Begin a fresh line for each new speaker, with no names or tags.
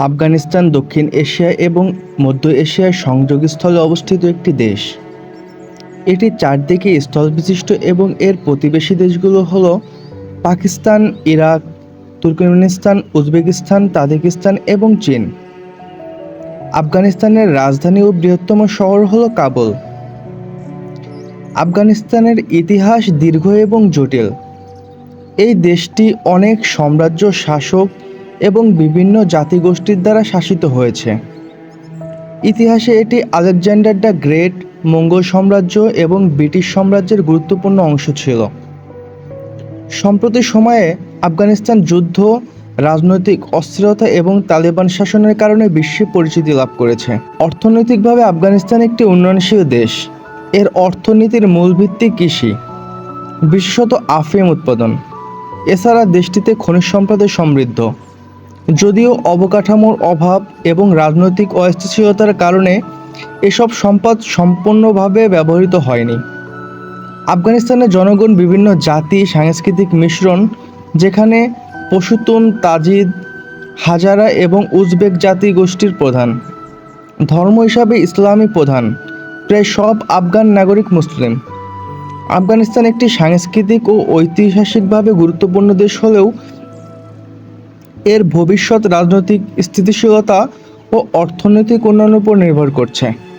আফগানিস্তান, দক্ষিণ এশিয়া এবং মধ্য এশিয়ার সংযোগস্থলে অবস্থিত একটি দেশ। এটি চারদিকে স্থলবিশিষ্ট এবং এর প্রতিবেশী দেশগুলো হলো Pakistan, Iraq, Turkmenistan, Uzbekistan, Tajikistan এবং চীন। আফগানিস্তানের রাজধানী ও বৃহত্তম শহর হলো কাবুল। আফগানিস্তানের ইতিহাস দীর্ঘ এবং জটিল। এই দেশটি অনেক সাম্রাজ্য শাসক এবং বিভিন্ন জাতিগোষ্ঠীর দ্বারা শাসিত হয়েছে। ইতিহাসে এটি আলেকজান্ডার দ্য গ্রেট, মঙ্গল সাম্রাজ্য এবং ব্রিটিশ সাম্রাজ্যের গুরুত্বপূর্ণ অংশ ছিল। সম্প্রতি সময়ে আফগানিস্তান যুদ্ধ, রাজনৈতিক অস্থিরতা এবং তালেবান শাসনের কারণে বিশ্বে পরিচিতি লাভ করেছে। অর্থনৈতিকভাবে আফগানিস্তান একটি উন্নয়নশীল দেশ। এর অর্থনীতির মূল ভিত্তি কৃষি, বিশেষত আফিম উৎপাদন। এছাড়া দেশটিতে খনিজ সম্পদে সমৃদ্ধ। যদিও অবকাঠামোর অভাব এবং রাজনৈতিক অস্থিতিশীলতার কারণে এসব সম্পদ সম্পূর্ণভাবে ব্যবহৃত হয়নি। আফগানিস্তানের জনগণ বিভিন্ন জাতি, সাংস্কৃতিক মিশ্রণ, যেখানে পশুতুন, তাজিদ, হাজারা এবং উজবেক জাতি গোষ্ঠীর প্রধান, ধর্ম হিসাবে ইসলামী প্রধান, প্রায় সব আফগান নাগরিক মুসলিম। আফগানিস্তান একটি সাংস্কৃতিক ও ঐতিহাসিকভাবে গুরুত্বপূর্ণ দেশ হলেও এর ভবিষ্যৎ রাজনৈতিক স্থিতিশীলতা ও অর্থনৈতিক উন্নয়নের উপর নির্ভর করছে।